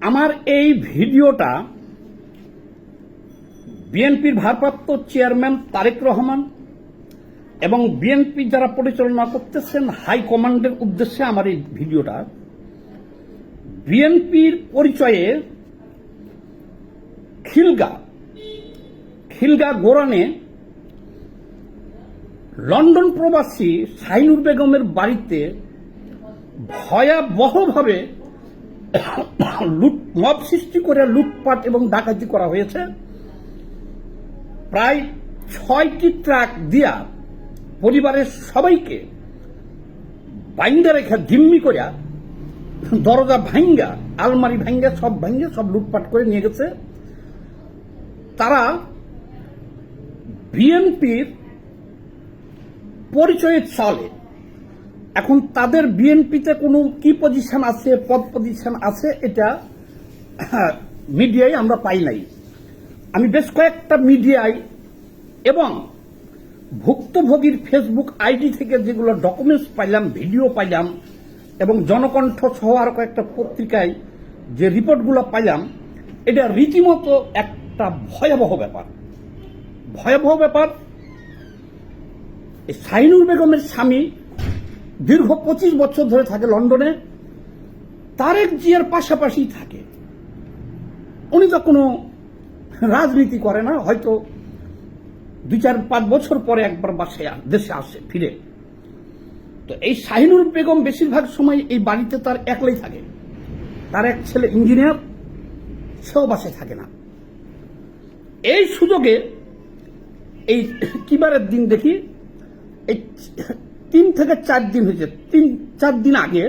আমার এই ভিডিওটা বিএনপির ভারপ্রাপ্ত চেয়ারম্যান তারেক রহমান এবং বিএনপি যারা পরিচালনা করতেছেন হাইকমান্ডের উদ্দেশ্যে আমার এই ভিডিওটা। বিএনপির পরিচয়ে খিলগা খিলগা গোরানে লন্ডন প্রবাসী শাইনুর বেগমের বাড়িতে ভয়াবহভাবে লুট, মব সৃষ্টি করে লুটপাট এবং ডাকাতি করা হয়েছে। প্রায় ছয়টি ট্রাক দিয়া পরিবারের সবাইকে বাইন্দা রেখে জিম্মি করিয়া দরজা ভাঙ্গা, আলমারি ভাঙ্গা, সব ভাঙ্গা, সব লুটপাট করে নিয়ে গেছে। তারা বিএনপির পরিচয়ে চলে এখন তাদের বিএনপিতে কোনো কি পজিশন আছে, পদ পজিশন আছে, এটা মিডিয়ায় আমরা পাই নাই। আমি বেশ কয়েকটা মিডিয়ায় এবং ভুক্তভোগীর ফেসবুক আইডি থেকে যেগুলো ডকুমেন্টস পাইলাম, ভিডিও পাইলাম এবং জনকণ্ঠ সহ আরও কয়েকটা পত্রিকায় যে রিপোর্টগুলো পাইলাম, এটা রীতিমতো একটা ভয়াবহ ব্যাপার। ভয়াবহ ব্যাপার সাইনুর বেগমের স্বামী দীর্ঘ পঁচিশ বছর ধরে থাকে লন্ডনে। তারেক জিয়ার পাশাপাশি থাকে। উনি তো কোনো রাজনীতি করে না, হয়তো দুই চার পাঁচ বছর পরে একবার বাসায় দেশে আসে, ফিরে। তো এই শাহিনুর বেগম বেশিরভাগ সময় এই বাড়িতে তার একলাই থাকে। তার এক ছেলে ইঞ্জিনিয়ার, সেও বাসায় থাকে না। এই সুযোগে এই কিবারের দিন দেখি এই তিন থেকে চার দিন হয়েছে। তিন, চার দিন আগে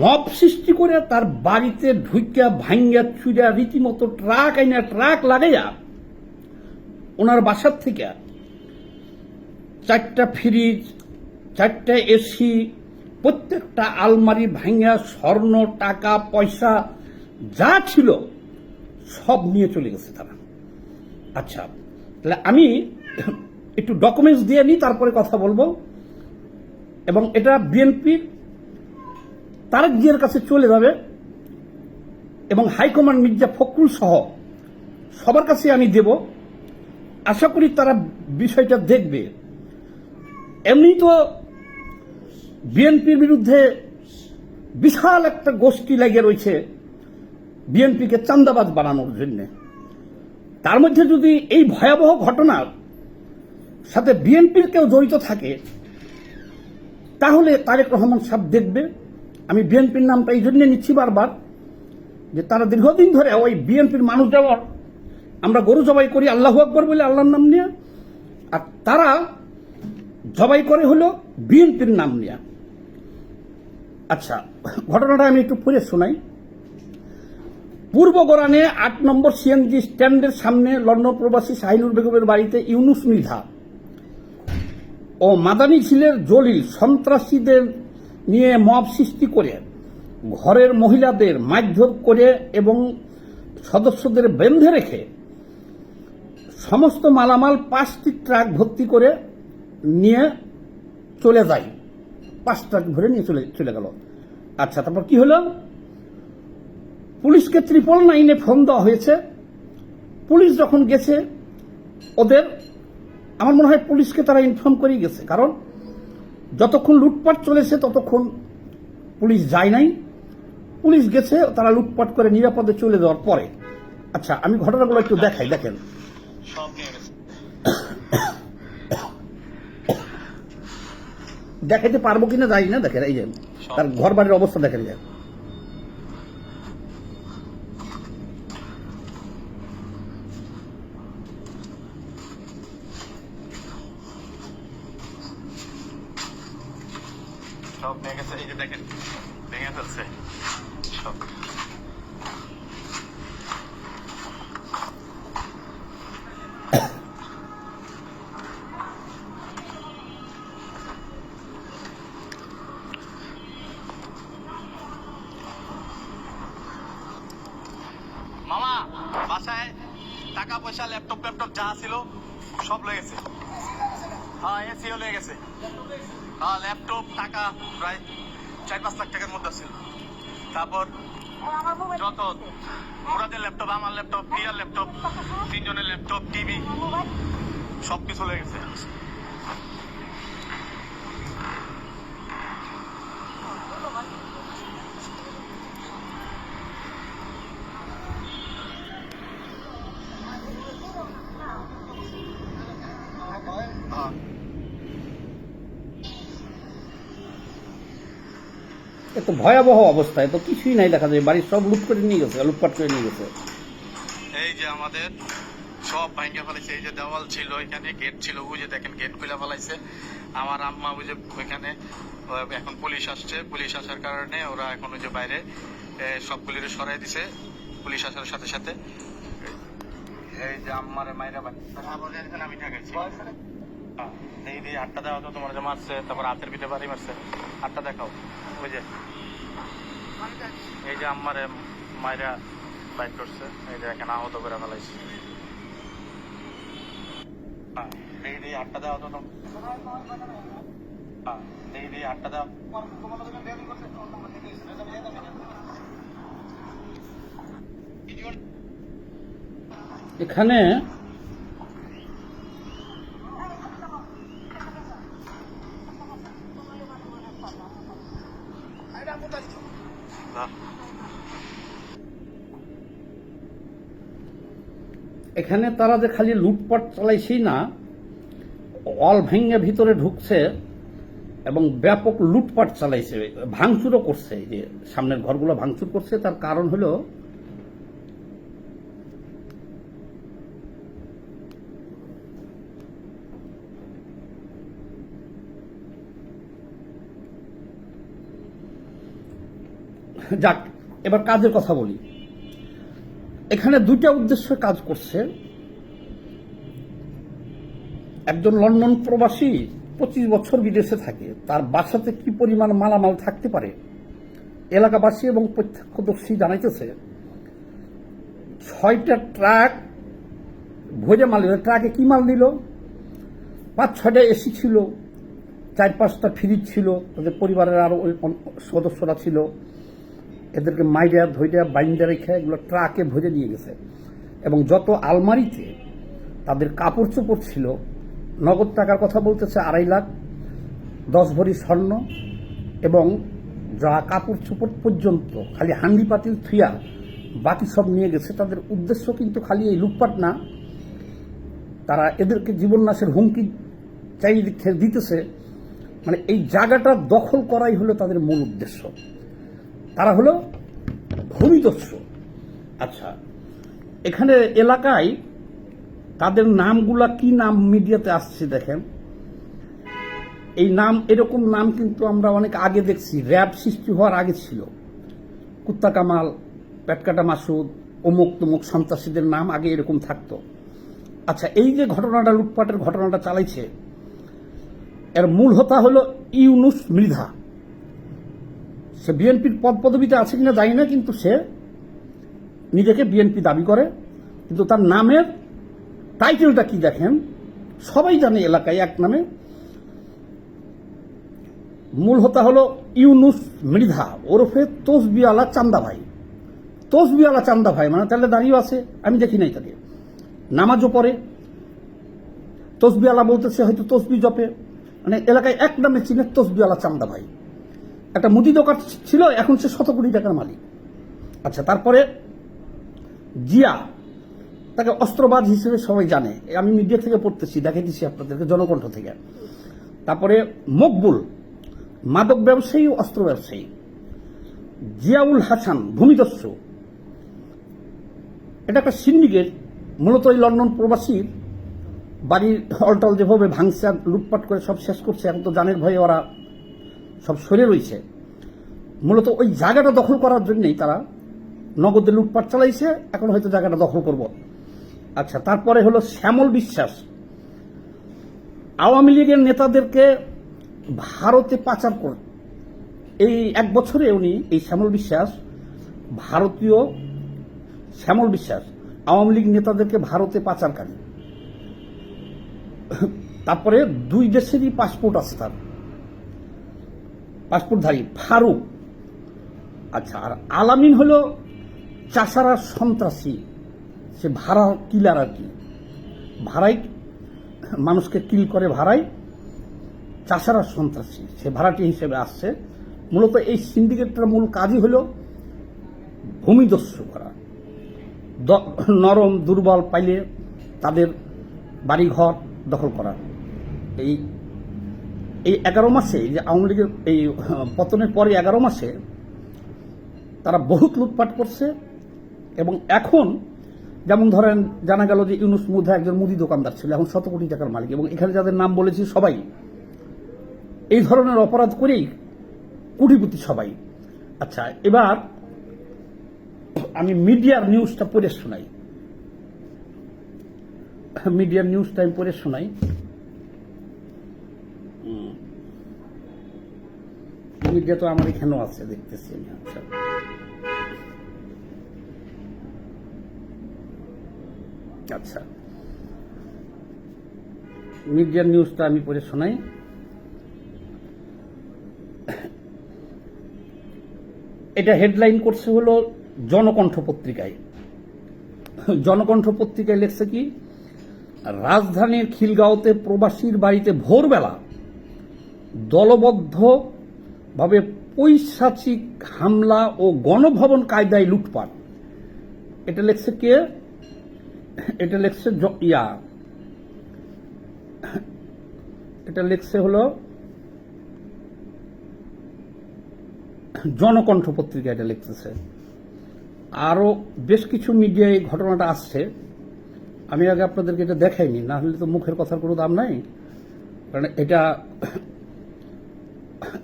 মব সৃষ্টি করে তার বাড়িতে ঢুইকা ভাঙ্গা চুরা রীতিমতো ট্রাক আইনা, ট্রাক লাগাইয়া ওনার বাসার থেকে চারটা ফ্রিজ, চারটা এসি, প্রত্যেকটা আলমারি ভাঙ্গা স্বর্ণ, টাকা, পয়সা, যা ছিল সব নিয়ে চলে গেছে তারা। আচ্ছা তাহলে আমি একটু ডকুমেন্টস দিয়ে নিই তারপরে কথা বলব। এবং এটা বিএনপির তারেক জিয়ার কাছে চলে যাবে এবং হাইকমান্ড মির্জা ফখরুল সহ সবার কাছে আমি দেব। আশা করি তারা বিষয়টা দেখবে। এমনি তো বিএনপির বিরুদ্ধে বিশাল একটা গোষ্ঠী লেগে রয়েছে বিএনপিকে চান্দাবাজ বানানোর জন্যে। তার মধ্যে যদি এই ভয়াবহ ঘটনার সাথে বিএনপির কেউ জড়িত থাকে, তাহলে তারেক রহমান সাহেব দেখবে, আমি বিএনপির নামটা এই জন্য নিচ্ছি বারবার, যে তারা দীর্ঘদিন ধরে ওই বিএনপির মানুষ যাওয়ার আমরা গরু জবাই করি, আল্লাহ আকবর বলে আল্লাহর নাম নিয়ে, আর তারা জবাই করে হলো বিএনপির নাম নিয়ে। আচ্ছা ঘটনাটা আমি একটু পড়ে শোনাই। পূর্ব গোরানে আট নম্বর সিএনজি স্ট্যান্ডের সামনে লন্ডন প্রবাসী শাহিনুর বেগমের বাড়িতে ইউনুস মৃধা ও মাদানী ঝিলের জলিল সন্ত্রাসীদের নিয়ে মব সৃষ্টি করে, ঘরের মহিলাদের মারধর করে এবং সদস্যদের বেঁধে রেখে সমস্ত মালামাল পাঁচটি ট্রাক ভর্তি করে নিয়ে চলে যায়। পাঁচ ট্রাক ভরে নিয়ে চলে চলে গেল। আচ্ছা তারপর কি হলো? পুলিশকে ত্রিপল নাইনে ফোন দেওয়া হয়েছে। পুলিশ যখন গেছে, ওদের আমার মনে হয় পুলিশকে তারা ইনফর্ম করেই গেছে। কারণ যতক্ষণ লুটপাট চলেছে, ততক্ষণ পুলিশ যায় নাই। পুলিশ গেছে, তারা লুটপাট করে নিরাপদে চলে যাওয়ার পরে। আচ্ছা আমি ঘটনাগুলো একটু দেখাই, দেখেন। দেখাইতে পারব কিনা যাই না, দেখেন, এই যে, তার ঘর বাড়ির অবস্থা দেখেন যায় সব গেছে এই যে দেখেন, ভেঙে ফেলছে। সব। মামা, বাসায় টাকা পয়সা ল্যাপটপ ল্যাপটপ যা ছিল, সব লেগেছে হ্যাঁ এসিও লেগে গেছে। হ্যাঁ ল্যাপটপ টাকা, প্রায় চার পাঁচ লাখ টাকার মধ্যে ছিল তারপর যত ওনাদের ল্যাপটপ আমার ল্যাপটপ প্রিয়ার ল্যাপটপ তিনজনের ল্যাপটপ টিভি সব কিছু লেগে গেছে হ্যাঁ এ তো ভয়াবহ অবস্থা এ তো কিছুই নাই দেখা যায় বাড়ির সব লুট করে নিয়ে গেছে লুটপাট করে নিয়ে গেছে। এই যে আমাদের সব ভাঙ্গা ফেলাইছে এই যে দেওয়াল ছিল এখানে গেট ছিল ওই যে দেখেন গেট খুলে ফেলাইছে। আমার আম্মা ওই যে ওইখানে এখন পুলিশ আসছে পুলিশ আসার কারণে ওরা এখন ওই যে বাইরে সবগুলিরে সরাই দিছে পুলিশ আসার সাথে সাথে। এই যে আম্মার মাইরা বাড়ি আমি ঠেকাইছি হ্যাঁ, এই দিয়ে আটটা দেওয়া তো তোমার যে মারছে তারপর হাতের পিঠে বাড়ি মারছে। আটটা দেখাও যে। এই যে আমার মায়েরা বাইক করছে। এই যে এখানে আহত করে ফেলাইছে। হ্যাঁ, এই দিয়ে আটটা দেওয়া তো। তোম- হ্যাঁ, আটটা দেওয়া। এখানে। এখানে তারা যে খালি লুটপাট চালাইছেই না, অল ভেঙে ভিতরে ঢুকছে এবং ব্যাপক লুটপাট চালাইছে, ভাঙচুরও করছে যে সামনের ঘরগুলো ভাঙচুর করছে। তার কারণ হলো যাক, এবার কাজের কথা বলি। এখানে দুইটা উদ্দেশ্য কাজ করছে। একজন লন্ডন প্রবাসী পঁচিশ বছর বিদেশে থাকে। তার বাসাতে কি পরিমাণ মালামাল থাকতে পারে? এলাকাবাসী এবং প্রত্যক্ষদর্শী জানাইতেছে, ছয়টা ট্রাক, ভোজে মাল দিল ট্রাকে কি মাল দিল পাঁচ, ছয়টা এসি ছিল, চার, পাঁচটা ফ্রিজ ছিল, তাদের পরিবারের আরও সদস্যরা ছিল। এদেরকে মাইরা ধৈরা বাইন্দা রেখে এগুলো ট্রাকে ভরে নিয়ে গেছে। এবং যত আলমারিতে তাদের কাপড় চোপড় ছিল, নগদ টাকার কথা বলতেছে আড়াই লাখ, দশ ভরি স্বর্ণ, এবং যা কাপড় চোপড় পর্যন্ত খালি হান্ডি পাতিল থুয়া বাকি সব নিয়ে গেছে, তাদের উদ্দেশ্য কিন্তু খালি এই লুটপাট না। তারা এদেরকে জীবননাশের হুমকি চাই দিতেছে। মানে এই জায়গাটা দখল করাই হলো তাদের মূল উদ্দেশ্য। তারা হলো ভূমিদস্যু আচ্ছা এখানে এলাকায় তাদের নামগুলা কি নাম মিডিয়াতে আসছে দেখেন? এই নাম, এরকম নাম কিন্তু আমরা অনেক আগে দেখছি। র্যাব সৃষ্টি হওয়ার আগে ছিল। কুত্তা কামাল পেটকাটা মাসুদ, অমুক তমুক সন্ত্রাসীদের নাম আগে এরকম থাকতো। আচ্ছা এই যে ঘটনাটা, লুটপাটের ঘটনাটা চালাইছে, এর মূল হতা হলো ইউনুস মৃধা। সে বিএনপির পদ পদবিতে আছে কিনা জানি না, কিন্তু সে নিজেকে বিএনপি দাবি করে। কিন্তু তার নামের টাইটেলটা কি দেখেন? সবাই জানে এলাকায় এক নামে। মূল হতা হলো ইউনুস মৃধা ওরফে তোসবিওয়ালা চান্দা ভাই তোসবিওয়ালা চান্দা ভাই মানে তাহলে দাঁড়িয়ে আছে, আমি দেখি নাই তাকে। নামাজও পড়ে। তসবিওয়ালা বলতেছে হয়তো তসবি জপে। মানে এলাকায় এক নামে চিনে তসবিওয়ালা চান্দা ভাই একটা মুদি দোকান ছিল, এখন সে শত কোটি টাকার মালিক। আচ্ছা তারপরে জিয়া, তাকে অস্ত্রবাদ হিসেবে সবাই জানে। আমি মিডিয়া থেকে পড়তেছি দেখে দিচ্ছি আপনাদেরকে জনকণ্ঠ থেকে। তারপরে মকবুল, মাদক ব্যবসায়ী ও অস্ত্র ব্যবসায়ী। জিয়াউল হাসান, ভূমিদস্যু। এটা একটা সিন্ডিকেট, মূলত এই লন্ডন প্রবাসীর। বাড়ির অলটল যেভাবে ভাঙছে লুটপাট করে সব শেষ করছে, এখন তো জানের ভয়ে ওরা সব সরে রয়েছে। মূলত ওই জায়গাটা দখল করার জন্যই তারা নগদে লুটপাট চালাইছে, এখন হয়তো জায়গাটা দখল করব। আচ্ছা তারপরে হলো শ্যামল বিশ্বাস। আওয়ামী লীগের নেতাদেরকে ভারতে পাচার করে, এই এক বছরে উনি, এই শ্যামল বিশ্বাস, ভারতীয় শ্যামল বিশ্বাস, আওয়ামী লীগ নেতাদেরকে ভারতে পাচারকারী। তারপরে দুই দেশেরই পাসপোর্ট আছে তার। পাসপোর্টধারী ফারুক। আচ্ছা আর আলামিন হলো চাষারা সন্ত্রাসী। সে ভাড়া কিলার আর কি। ভাড়াই মানুষকে কিল করে ভাড়াই চাষারা সন্ত্রাসী। সে ভাড়াটি হিসেবে আসছে। মূলত এই সিন্ডিকেটটার মূল কাজই হল ভূমিদস্যু করা। নরম, দুর্বল পাইলে তাদের বাড়িঘর দখল করা। এই এই এগারো মাসে যে আওয়ামী লীগের এই পতনের পরে এগারো মাসে তারা বহুত লুটপাট করছে এবং এখন যেমন ধরেন জানা গেল যে ইউনুস মুধা একজন মুদি দোকানদার ছিল, এখন শত কোটি টাকার মালিক এবং এখানে যাদের নাম বলেছি সবাই, এই ধরনের অপরাধ করেই কুটিপুতি সবাই। আচ্ছা এবার আমি মিডিয়ার নিউজটা পড়ে শোনাই। মিডিয়ার নিউজটা আমি পড়ে শোনাই। মিডিয়া তো আমার এখানেও আছে, দেখতেছি আমি আচ্ছা। আচ্ছা। মিডিয়ার নিউজটা আমি পড়ে শোনাই। এটা হেডলাইন করছে হলো জনকণ্ঠ পত্রিকায়। জনকণ্ঠ পত্রিকায় লেখছে কি, রাজধানীর খিলগাঁওতে প্রবাসীর বাড়িতে ভোরবেলা দলবদ্ধ ভাবে পৈশাচিক হামলা ও গণভবন কায়দায় লুটপাট। এটা লেখছে কে? এটা লেখছে ইয়া। এটা লেখছে হলো জনকণ্ঠ পত্রিকা এটা লিখতেছে। আরও বেশ কিছু মিডিয়ায় এই ঘটনাটা আসছে। আমি আগে আপনাদেরকে এটা দেখাইনি, না হলে তো মুখের কথার কোনো দাম নাই। কারণ এটা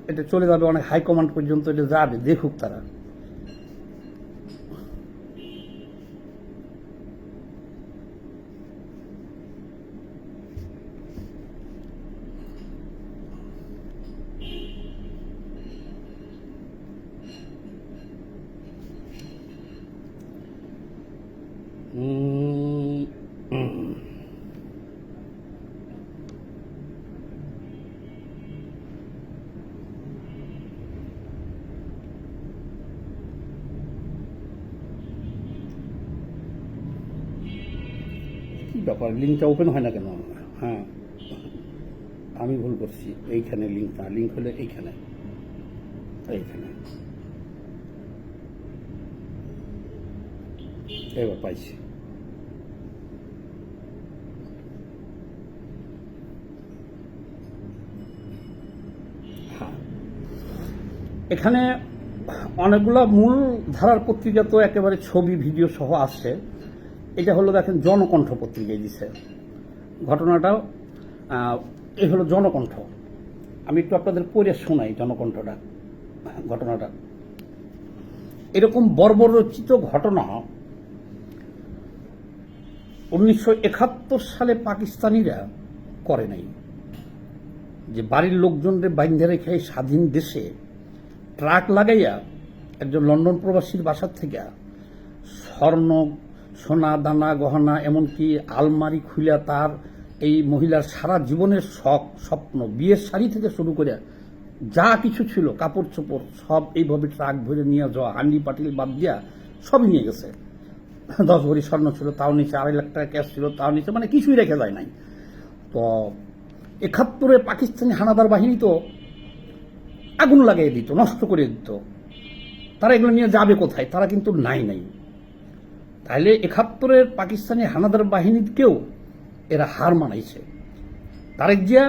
এটা চলে যাবে অনেক হাইকমান্ড পর্যন্ত এটা যাবে দেখুক তারা। ব্যাপার লিঙ্কটা ওপেন হয় না কেন? হ্যাঁ। আমি ভুল করছি। এইখানে লিঙ্কটা লিঙ্ক হলে এইখানে। এইখানে। এবার পাইছি। হ্যাঁ। এখানে অনেকগুলো মূল ধারার পত্রিকা তো একেবারে ছবি ভিডিও সহ আসছে। এটা হলো দেখেন জনকণ্ঠ পত্রিকায় দিছে ঘটনাটাও আহ, এই হলো জনকণ্ঠ। আমি একটু আপনাদের পড়ে শোনাই জনকণ্ঠটা ঘটনাটা। এরকম বর্বরচিত ঘটনা উনিশশো একাত্তর সালে পাকিস্তানিরা করে নাই। যে বাড়ির লোকজনদের বাইন্ধে রেখে স্বাধীন দেশে ট্রাক লাগাইয়া একজন লন্ডন প্রবাসীর বাসার থেকে স্বর্ণ সোনা, দানা, গহনা, এমনকি আলমারি খুলে তার এই মহিলার সারা জীবনের শখ, স্বপ্ন, বিয়ের শাড়ি থেকে শুরু করে যা কিছু ছিল, কাপড় চোপড়, সব এইভাবে ট্রাক ভরে নিয়ে যাওয়া, হান্ডি, পাটিল বাদ দিয়া সব নিয়ে গেছে। দশ ভরি স্বর্ণ ছিল, তাও নিচে আড়াই লাখ টাকা ক্যাশ ছিল, তাও নিচে মানে কিছুই রেখে যায় নাই। তো একাত্তরে পাকিস্তানি হানাদার বাহিনী তো আগুন লাগিয়ে দিত, নষ্ট করে দিত। তারা এগুলো নিয়ে যাবে কোথায়? তারা কিন্তু নাই নাই। তাহলে একাত্তরের পাকিস্তানি হানাদার বাহিনীকেও এরা হার মানাইছে। তারেক জিয়া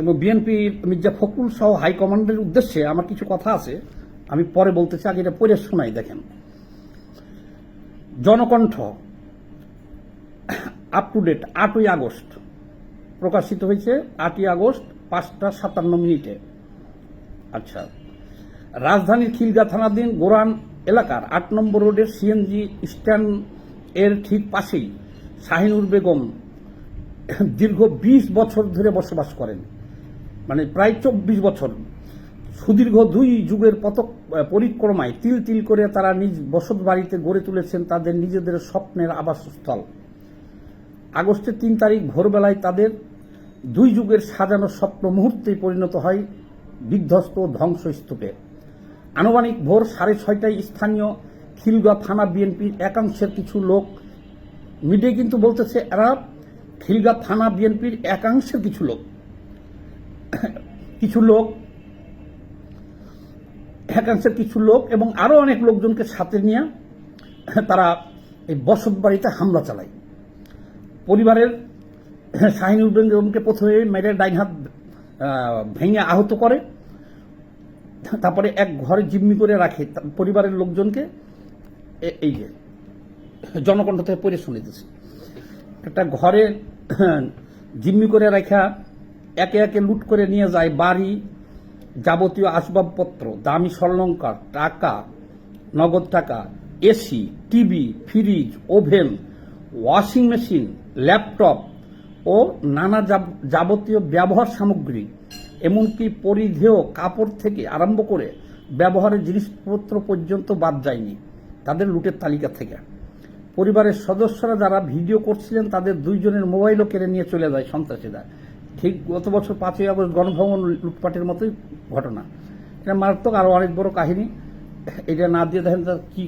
এবং বিএনপির মির্জা ফখরুল সহ হাইকমান্ডের উদ্দেশ্যে আমার কিছু কথা আছে, আমি পরে বলতে চাই এটা পড়ে শোনাই, দেখেন। জনকণ্ঠ আপ টু ডেট আটই আগস্ট প্রকাশিত হয়েছে, আটই আগস্ট পাঁচটা সাতান্ন মিনিটে। আচ্ছা রাজধানীর খিলগা থানাধীন গোরান এলাকার আট নম্বর রোডের সিএনজি স্ট্যান্ড এর ঠিক পাশেই শাহিনুর বেগম দীর্ঘ বিশ বছর ধরে বসবাস করেন। মানে প্রায় চব্বিশ বছর। সুদীর্ঘ দুই যুগের পথক পরিক্রমায় তিল তিল করে তারা নিজ বসত বাড়িতে গড়ে তুলেছেন তাদের নিজেদের স্বপ্নের আবাসস্থল। আগস্টের তিন তারিখ ভোরবেলায় তাদের দুই যুগের সাজানো স্বপ্ন মুহূর্তেই পরিণত হয় বিধ্বস্ত ধ্বংসস্তূপে। আনুমানিক ভোর সাড়ে ছয়টায় স্থানীয় খিলগা থানা বিএনপির একাংশের কিছু লোক মিডিয়া কিন্তু বলতেছে, এরা খিলগা থানা বিএনপির একাংশের কিছু লোক। কিছু লোক, একাংশের কিছু লোক এবং আরও অনেক লোকজনকে সাথে নিয়ে তারা এই বসত বাড়িতে হামলা চালায়। পরিবারের শাহিনুর বেগমকে প্রথমে মেরে ডাইন হাত ভেঙে আহত করে। তারপরে এক ঘরে জিম্মি করে রাখে পরিবারের লোকজনকে। এই যে, জনকণ্ঠ থেকে পড়ে শুনিতেছি। একটা ঘরে জিম্মি করে রাখা, একে একে লুট করে নিয়ে যায় বাড়ি, যাবতীয় আসবাবপত্র, দামি স্বর্ণঙ্কার টাকা, নগদ টাকা, AC, TV, fridge, oven, washing machine, laptop ও নানা যাব- যাবতীয় ব্যবহার সামগ্রী এমনকি পরিধেয় কাপড় থেকে আরম্ভ করে ব্যবহারের জিনিসপত্র পর্যন্ত বাদ যায়নি তাদের লুটের তালিকা থেকে। পরিবারের সদস্যরা যারা ভিডিও করছিলেন, তাদের দুইজনের মোবাইলও কেড়ে নিয়ে চলে যায় সন্ত্রাসীরা। ঠিক গত বছর পাঁচই আগস্ট গণভবন লুটপাটের মতোই ঘটনা। এটা মারাত্মক আরও অনেক বড় কাহিনী। এটা না দিয়ে দেখেন তার কি,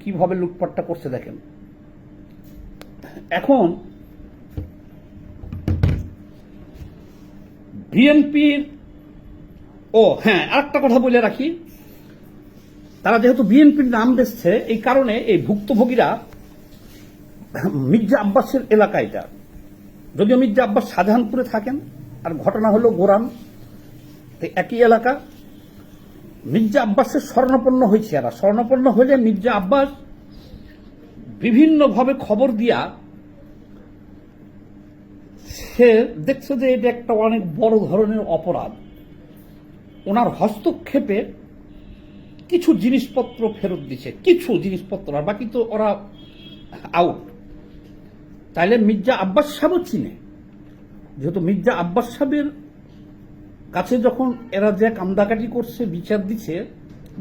কীভাবে লুটপাটটা করছে দেখেন। এখন বিএনপির ও হ্যাঁ আরেকটা কথা বলে রাখি। তারা যেহেতু বিএনপির নাম বেসছে, এই কারণে এই ভুক্তভোগীরা মির্জা আব্বাসের এলাকা এটা যদিও মির্জা আব্বাস শাহজাহানপুরে থাকেন, আর ঘটনা হলো গোরাম তো একই এলাকা। মির্জা আব্বাসের স্বর্ণপন্ন হয়েছে এরা। স্বর্ণপন্ন হলে মির্জা আব্বাস বিভিন্নভাবে খবর দিয়া সে দেখছে যে এটা একটা অনেক বড় ধরনের অপরাধ। ওনার হস্তক্ষেপে কিছু জিনিসপত্র ফেরত দিছে। কিছু জিনিসপত্র, আর বাকি তো ওরা আউট তাইলে মির্জা আব্বাস সাহেবও চিনে। যেহেতু মির্জা আব্বাস সাহেবের কাছে যখন এরা যে কামদাকাটি করছে, বিচার দিচ্ছে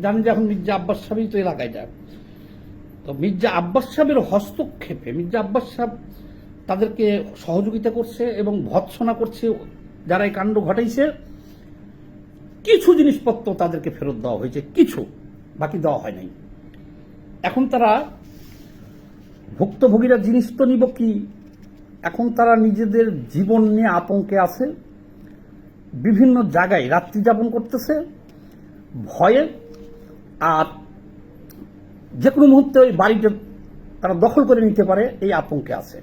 জানি যে এখন মির্জা আব্বাস সাহেবই তো এলাকায় যায় তো মির্জা আব্বাস সাহেবের হস্তক্ষেপে, মির্জা আব্বাস সাহেব তাদেরকে সহযোগিতা করছে এবং ভৎসনা করছে যারা এই কাণ্ড ঘটাইছে। কিছু জিনিসপত্র তাদেরকে ফেরত দেওয়া হয়েছে, কিছু বাকি দেওয়া হয় নাই। এখন তারা ভুক্তভোগীরা জিনিস তো নিব কি? এখন তারা নিজেদের জীবন নিয়ে আতঙ্কে আছে, বিভিন্ন জায়গায় রাত্রি যাপন করতেছে, ভয়ে, আর যে কোনো মুহূর্তে ওই বাড়িটা তারা দখল করে নিতে পারে, এই আতঙ্কে আছে।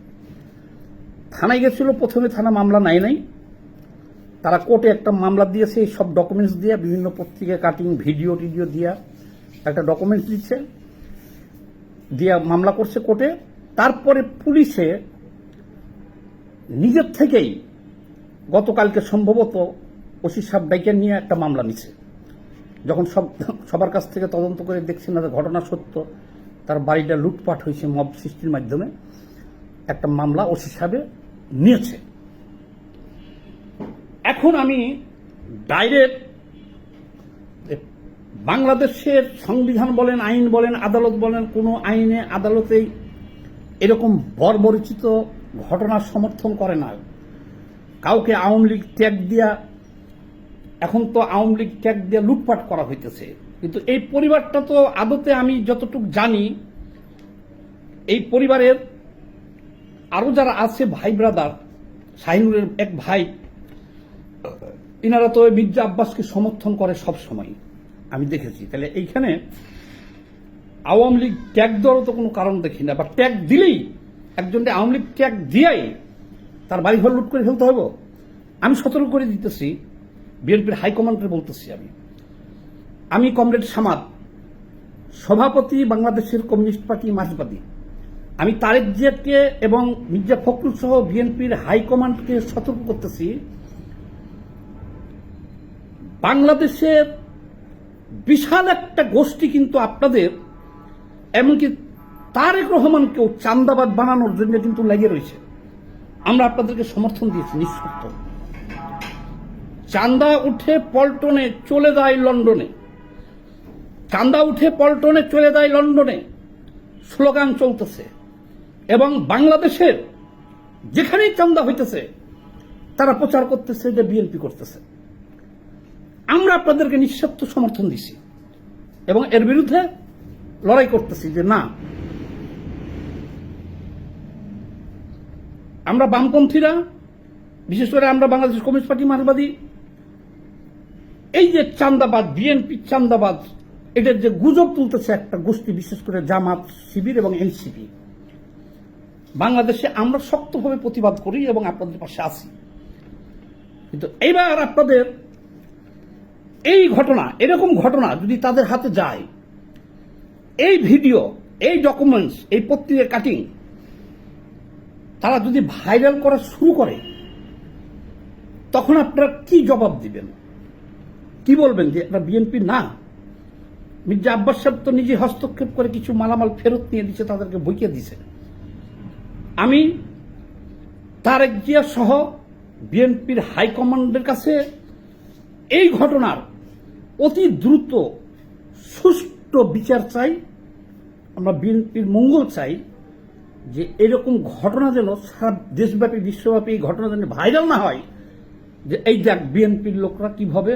থানায় গেছিল, প্রথমে থানা মামলা নাই নাই। তারা কোর্টে একটা মামলা দিয়েছে, এই সব ডকুমেন্টস দিয়ে, বিভিন্ন পত্রিকা কাটিং ভিডিও টিডিও দিয়া একটা ডকুমেন্টস দিচ্ছে, দিয়া মামলা করছে কোর্টে। তারপরে পুলিশে নিজের থেকেই গতকালকে সম্ভবত ওসি সাহেব ডাইকে নিয়ে একটা মামলা নিছে। যখন সব, সবার কাছ থেকে তদন্ত করে দেখছেন না ঘটনা সত্য, তার বাড়িটা লুটপাট হয়েছে মব সৃষ্টির মাধ্যমে। একটা মামলা ওসি সাহেবে নিয়েছে। এখন আমি ডাইরেক্ট বাংলাদেশের সংবিধান বলেন, আইন বলেন, আদালত বলেন, কোনো আইনে, আদালতেই এরকম বর্বরিচিত ঘটনার সমর্থন করে না। কাউকে আওয়ামী লীগ ত্যাগ দিয়া, এখন তো আওয়ামী লীগ ত্যাগ দিয়ে লুটপাট করা হইতেছে। কিন্তু এই পরিবারটা তো আদতে আমি যতটুকু জানি, এই পরিবারের আরও যারা আছে ভাই ব্রাদার শাহিনুরের এক ভাই, ইনারা তো মির্জা আব্বাসকে সমর্থন করে সব সময়। আমি দেখেছি। তাহলে এইখানে আওয়ামী লীগ ট্যাগ দেওয়ারও তো কোনো কারণ দেখি না, বা ট্যাগ দিলেই একজনকে আওয়ামী লীগ ট্যাগ দিয়াই তার বাড়িঘর লুট করে ফেলতে হবে আমি সতর্ক করে দিতেছি, বিএনপির হাইকমান্ডের বলতেছি আমি। আমি কমরেড সামাদ, সভাপতি বাংলাদেশের কমিউনিস্ট পার্টি মার্ক্সবাদী। আমি তারেক জিয়াকে এবং মির্জা ফখরুল সহ বিএনপির হাইকমান্ডকে সতর্ক করতেছি। বাংলাদেশের বিশাল একটা গোষ্ঠী কিন্তু আপনাদের, এমনকি তারেক রহমানকেও চান্দাবাদ বানানোর জন্য কিন্তু লেগে রয়েছে। আমরা আপনাদেরকে সমর্থন দিয়েছি নিঃশর্ত। চান্দা উঠে পল্টনে চলে যায় লন্ডনে। চান্দা উঠে পল্টনে চলে যায় লন্ডনে। স্লোগান চলতেছে। এবং বাংলাদেশের যেখানেই চান্দা হইতেছে, তারা প্রচার করতেছে যে বিএনপি করতেছে। আমরা আপনাদেরকে নিঃস্বার্থ সমর্থন দিছি এবং এর বিরুদ্ধে লড়াই করতেছি যে না, আমরা বামপন্থীরা, বিশেষ করে আমরা বাংলাদেশ কমিউনিস্ট পার্টি মার্কবাদী এই যে চান্দাবাদ, বিএনপি চান্দাবাদ এটার যে গুজব তুলতেছে একটা গোষ্ঠী, বিশেষ করে জামাত শিবির এবং এনসিপি। বাংলাদেশে আমরা শক্তভাবে প্রতিবাদ করি এবং আপনাদের পাশে আছি। কিন্তু এইবার আপনাদের এই ঘটনা, এরকম ঘটনা যদি তাদের হাতে যায়, এই ভিডিও, এই ডকুমেন্টস এই পত্রিকার কাটিং তারা যদি ভাইরাল করা শুরু করে, তখন আপনারা কি জবাব দিবেন? কি বলবেন যে এটা বিএনপি না? মির্জা আব্বাস সাহেব তো নিজে হস্তক্ষেপ করে কিছু মালামাল ফেরত নিয়ে দিচ্ছে তাদেরকে বইকে দিছে আমি তারেক জিয়া সহ বিএনপির হাইকমান্ডের কাছে এই ঘটনার অতি দ্রুত সুষ্ঠু বিচার চাই, আমরা বিএনপির মঙ্গল চাই যে এরকম ঘটনা যেন সারা দেশব্যাপী, বিশ্বব্যাপী এই ঘটনা যেন ভাইরাল না হয়, যে এই দেখ বিএনপির লোকরা কীভাবে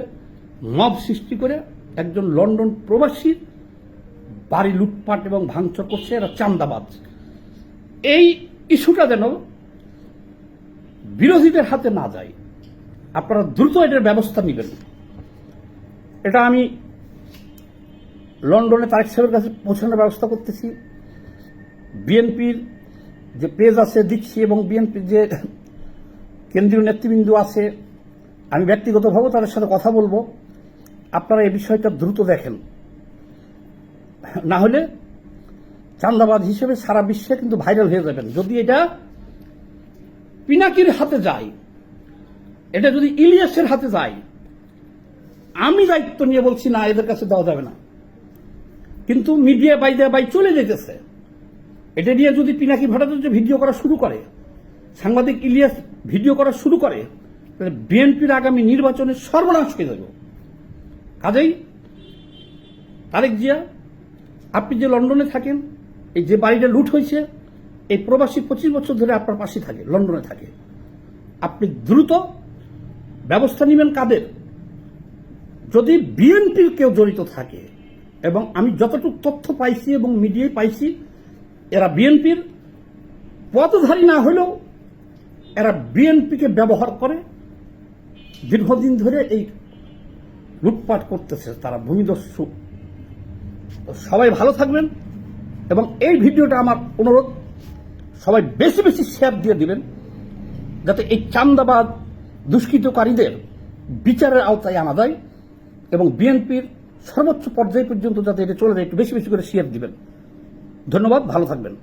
মব সৃষ্টি করে একজন লন্ডন প্রবাসীর বাড়ি লুটপাট এবং ভাঙচুর করছে, এরা চান্দাবাজ। এই ইস্যুটা যেন বিরোধীদের হাতে না যায়। আপনারা দ্রুত এটার ব্যবস্থা নেবেন। এটা আমি লন্ডনে তারেক সাহেবের কাছে পৌঁছানোর ব্যবস্থা করতেছি। বিএনপির যে পেজ আছে দিচ্ছি এবং বিএনপির যে কেন্দ্রীয় নেতৃবৃন্দ আছে, আমি ব্যক্তিগতভাবে তাদের সাথে কথা বলব। আপনারা এই বিষয়টা দ্রুত দেখেন। না হলে চান্দাবাদ হিসেবে সারা বিশ্বে কিন্তু ভাইরাল হয়ে যাবেন। যদি এটা পিনাকির হাতে যায়, এটা যদি ইলিয়াসের হাতে যায়, আমি দায়িত্ব নিয়ে বলছি, না, এদের কাছে দেওয়া যাবে না। কিন্তু মিডিয়া বাই দেয়া বাই চলে যেতেছে। এটা নিয়ে যদি পিনাকি ভট্টাচার্য ভিডিও করা শুরু করে, সাংবাদিক ইলিয়াস ভিডিও করা শুরু করে, তাহলে বিএনপির আগামী নির্বাচনে সর্বনাশ হয়ে যাবে। কাজেই তারেক জিয়া, আপনি যে লন্ডনে থাকেন এই যে বাড়িটা লুট হয়েছে, এই প্রবাসী পঁচিশ বছর ধরে আপনার পাশে থাকে, লন্ডনে থাকে। আপনি দ্রুত ব্যবস্থা নেবেন কাদের? যদি বিএনপির কেউ জড়িত থাকে, এবং আমি যতটুকু তথ্য পাইছি এবং মিডিয়ায় পাইছি, এরা বিএনপির। পদধারী না হলেও এরা বিএনপিকে ব্যবহার করে দীর্ঘদিন ধরে এই লুটপাট করতেছে তারা। ভূমিদস্যু। সবাই ভালো থাকবেন। এবং এই ভিডিওটা আমার অনুরোধ, সবাই বেশি বেশি শেয়ার দিয়ে দিবেন, যাতে এই চান্দাবাদ দুষ্কৃতকারীদের বিচারের আওতায় আনা যায় এবং বিএনপির সর্বোচ্চ পর্যায় পর্যন্ত যাতে এটা চলে যায়, একটু বেশি বেশি করে শেয়ার দিবেন। ধন্যবাদ, ভালো থাকবেন।